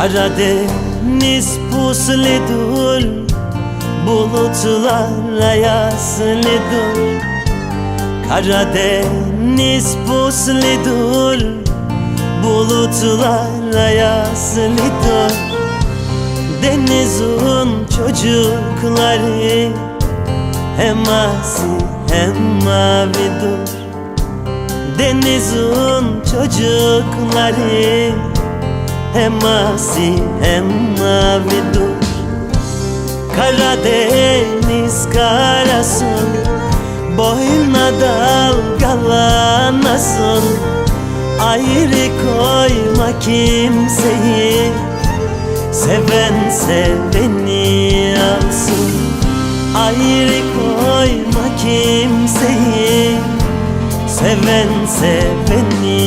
Karadeniz puslidur Bulutlar ayaslıdır Karadeniz puslidur Bulutlar ayaslıdır Denizin çocukları Hem asi hem mavidur Denizin çocukları Hem asi hem mavidur Karadeniz karasın Boyuna dalgalanasın Ayrı koyma kimseyi Seven seveni alsın Ayrı koyma kimseyi Seven seveni